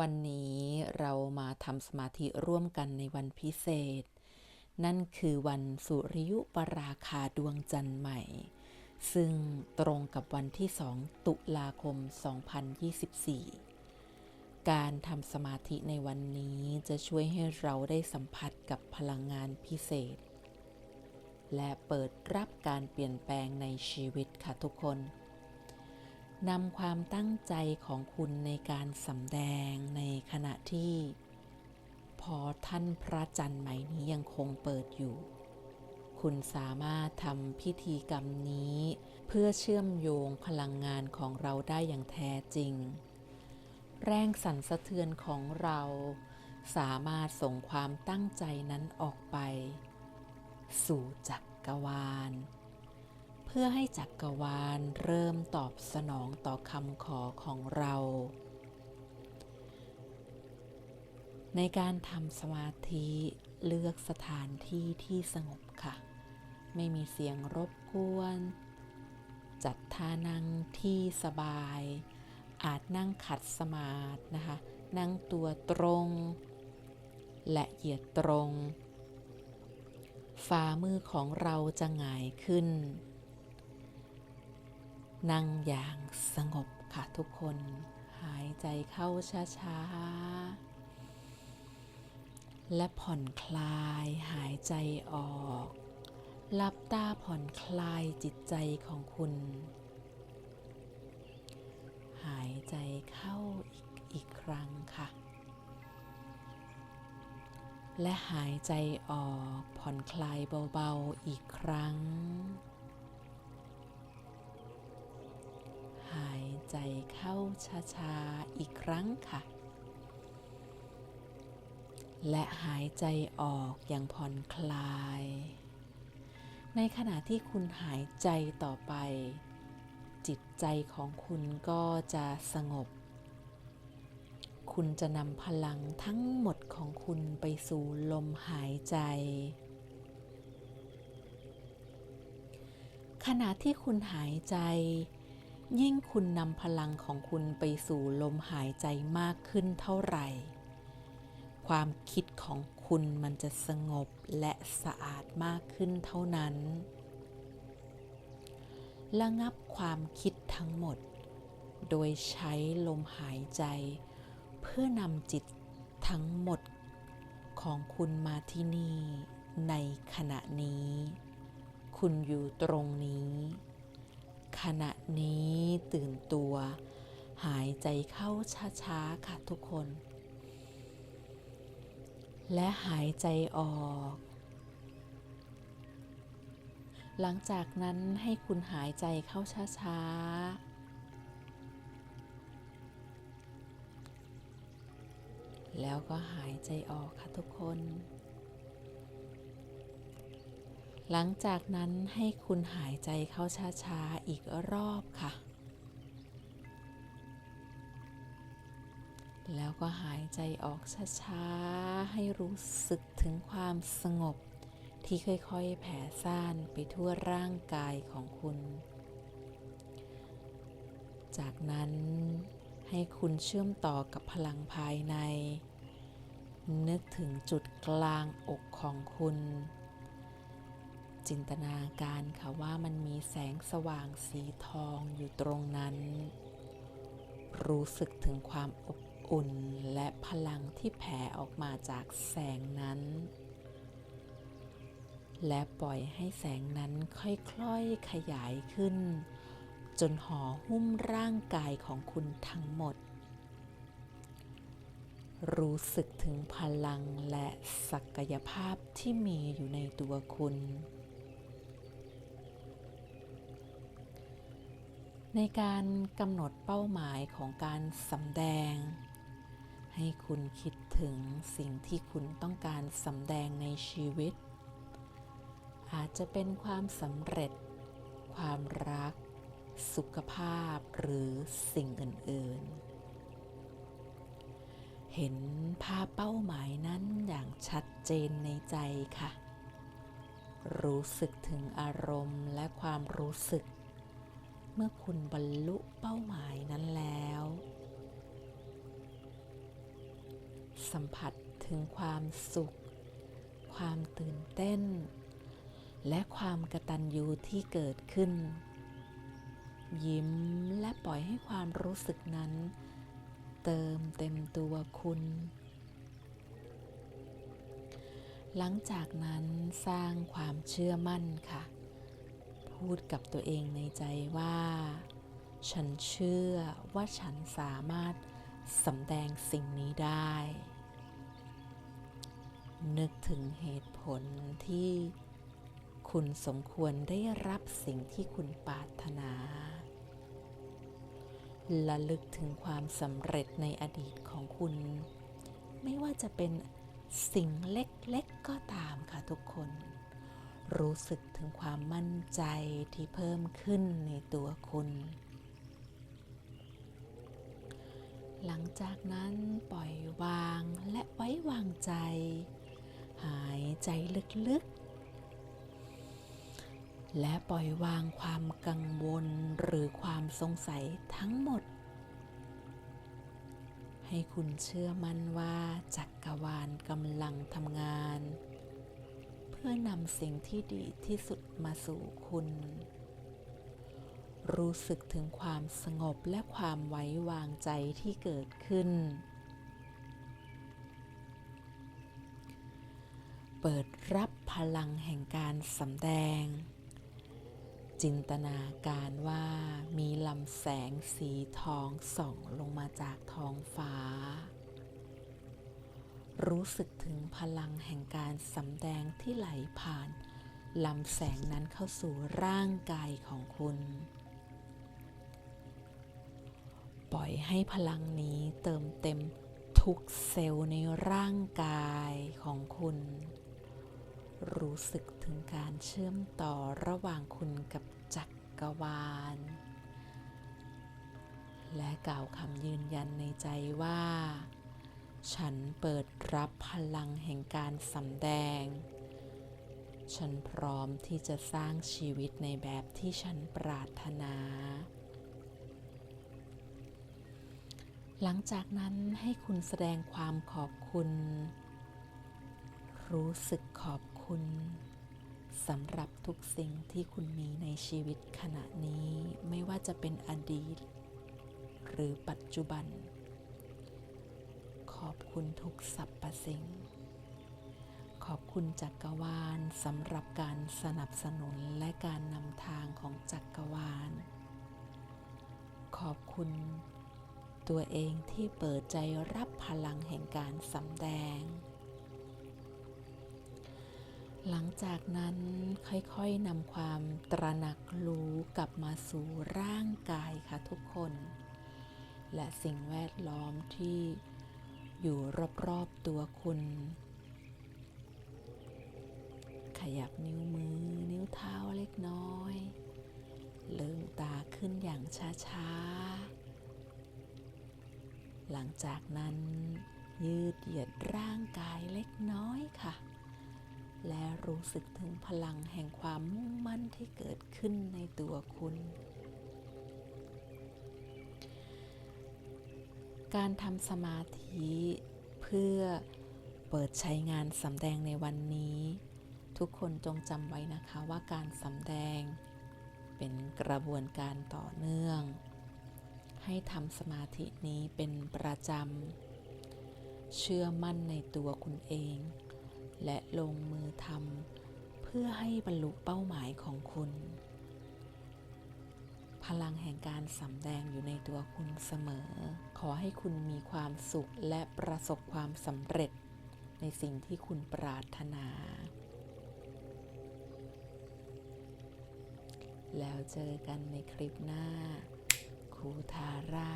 วันนี้เรามาทำสมาธิร่วมกันในวันพิเศษ นั่นคือวันสุริยุปราคาดวงจันทร์ใหม่ ซึ่งตรงกับวันที่2ตุลาคม 2024 การทำสมาธิในวันนี้จะช่วยให้เราได้สัมผัสกับพลังงานพิเศษ และเปิดรับการเปลี่ยนแปลงในชีวิตค่ะทุกคน นำความตั้งใจของคุณในการสำแดงในขณะที่ พอท่านพระจันทร์ใหม่นี้ยังคงเปิดอยู่ คุณสามารถทำพิธีกรรมนี้ เพื่อเชื่อมโยงพลังงานของเราได้อย่างแท้จริง แรงสั่นสะเทือนของเรา สามารถส่งความตั้งใจนั้นออกไป สู่จักกรวาล พื่อให้จักกรวาลเริ่มตอบสนองต่อคำขอของเรา ในการทำสมาธิเลือกสถานที่ที่สงบค่ะ ไม่มีเสียงรบกวน จัดท่านั่งที่สบาย อาจนั่งขัดสมาธินะคะ นั่งตัวตรง และเหยียดตรง ฝ่ามือของเราจะหงายขึ้น นั่งอย่างสงบค่ะทุกคนหายใจเข้าช้าๆ และผ่อนคลายหายใจออกหลับตาผ่อนคลายจิตใจของคุณ หายใจเข้าอีกอีกครั้งค่ะ และหายใจออกผ่อนคลายเบาๆอีกครั้ง ใจเข้าช้าๆ อีกครั้งค่ะ และหายใจออกอย่างผ่อนคลาย ในขณะที่คุณหายใจต่อไป จิตใจของคุณก็จะสงบ คุณจะนำพลังทั้งหมดของคุณไปสู่ลมหายใจขณะที่คุณหายใจ ยิ่งคุณนำพลังของคุณไปสู่ลมหายใจมากขึ้นเท่าไหร่ ความคิดของคุณมันจะสงบและสะอาดมากขึ้นเท่านั้น ระงับความคิดทั้งหมด โดยใช้ลมหายใจ เพื่อนำจิตทั้งหมดของคุณมาที่นี่ในขณะนี้ คุณอยู่ตรงนี้ ขณะนี้ตื่นตัว หายใจเข้าช้าๆค่ะทุกคน และหายใจออก หลังจากนั้นให้คุณหายใจเข้าช้าๆแล้วก็หายใจออกค่ะทุกคน หลังจากนั้นให้คุณหายใจเข้าช้าๆ อีกรอบค่ะ แล้วก็หายใจออกช้าๆ ให้รู้สึกถึงความสงบที่ค่อยๆ แผ่ซ่านไปทั่วร่างกายของคุณ จากนั้นให้คุณเชื่อมต่อกับพลังภายใน นึกถึงจุดกลางอกของคุณ จินตนาการค่ะว่ามันมีแสงสว่างสีทองอยู่ตรงนั้น รู้สึกถึงความอบอุ่นและพลังที่แผ่ออกมาจากแสงนั้น และปล่อยให้แสงนั้นค่อยๆขยายขึ้น จนห่อหุ้มร่างกายของคุณทั้งหมด รู้สึกถึงพลังและศักยภาพที่มีอยู่ในตัวคุณ ในการกำหนดเป้าหมายของการสำแดง ให้คุณคิดถึงสิ่งที่คุณต้องการสำแดงในชีวิต อาจจะเป็นความสำเร็จ ความรัก สุขภาพหรือสิ่งอื่น ๆ เห็นภาพเป้าหมายนั้นอย่างชัดเจนในใจค่ะ รู้สึกถึงอารมณ์และความรู้สึก เมื่อคุณบรรลุเป้าหมายนั้นแล้ว สัมผัสถึงความสุข ความตื่นเต้น และความกระตันยูที่เกิดขึ้น ยิ้มและปล่อยให้ความรู้สึกนั้น เติมเต็มตัวคุณ หลังจากนั้นสร้างความเชื่อมั่นค่ะ พูดกับตัวเองในใจว่า ฉันเชื่อว่าฉันสามารถสำแดงสิ่งนี้ได้ นึกถึงเหตุผลที่คุณสมควรได้รับสิ่งที่คุณปรารถนาระลึกถึงความสำเร็จในอดีตของคุณ ไม่ว่าจะเป็นสิ่งเล็กๆก็ตามค่ะทุกคน รู้สึกถึงความมั่นใจที่เพิ่มขึ้นในตัวคุณ หลังจากนั้นปล่อยวางและไว้วางใจ หายใจลึกๆ และปล่อยวางความกังวลหรือความสงสัยทั้งหมด ให้คุณเชื่อมั่นว่าจักรวาลกำลังทำงาน พื่อนำสิ่งที่ดีที่สุดมาสู่คุณ รู้สึกถึงความสงบและความไว้วางใจที่เกิดขึ้น เปิดรับพลังแห่งการสำแดง จินตนาการว่ามีลำแสงสีทองส่องลงมาจากท้องฟ้า รู้สึกถึงพลังแห่งการสำแดงที่ไหลผ่านลำแสงนั้นเข้าสู่ร่างกายของคุณ ปล่อยให้พลังนี้เติมเต็มทุกเซลล์ในร่างกายของคุณ รู้สึกถึงการเชื่อมต่อระหว่างคุณกับจักรวาล และกล่าวคำยืนยันในใจว่า ฉันเปิดรับพลังแห่งการสำแดง ฉันพร้อมที่จะสร้างชีวิตในแบบที่ฉันปรารถนา หลังจากนั้นให้คุณแสดงความขอบคุณ รู้สึกขอบคุณสำหรับทุกสิ่งที่คุณมีในชีวิตขณะนี้ไม่ว่าจะเป็นอดีต หรือปัจจุบัน อบคุณทุกสรรพสิ่ง ขอบคุณจักรวาลสำหรับการสนับสนุนและการนำทางของจักรวาล ขอบคุณตัวเองที่เปิดใจรับพลังแห่งการสำแดง หลังจากนั้นค่อยๆนำความตระหนักรู้กลับมาสู่ร่างกายค่ะทุกคน และสิ่งแวดล้อมที่ อยู่รอบๆตัวคุณ ขยับนิ้วมือนิ้วเท้าเล็กน้อยลืมตาขึ้นอย่างช้าๆ หลังจากนั้นยืดเหยียดร่างกายเล็กน้อยค่ะ และรู้สึกถึงพลังแห่งความมุ่งมั่นที่เกิดขึ้นในตัวคุณ การทำสมาธิเพื่อเปิดใช้งานสำแดงในวันนี้ ทุกคนจงจำไว้นะคะว่าการสำแดง เป็นกระบวนการต่อเนื่อง ให้ทำสมาธินี้เป็นประจำ เชื่อมั่นในตัวคุณเอง และลงมือทำเพื่อให้บรรลุเป้าหมายของคุณ พลังแห่งการสำแดงอยู่ในตัวคุณเสมอ ขอให้คุณมีความสุขและประสบความสำเร็จ ในสิ่งที่คุณปรารถนา แล้วเจอกันในคลิปหน้าครูทาร่า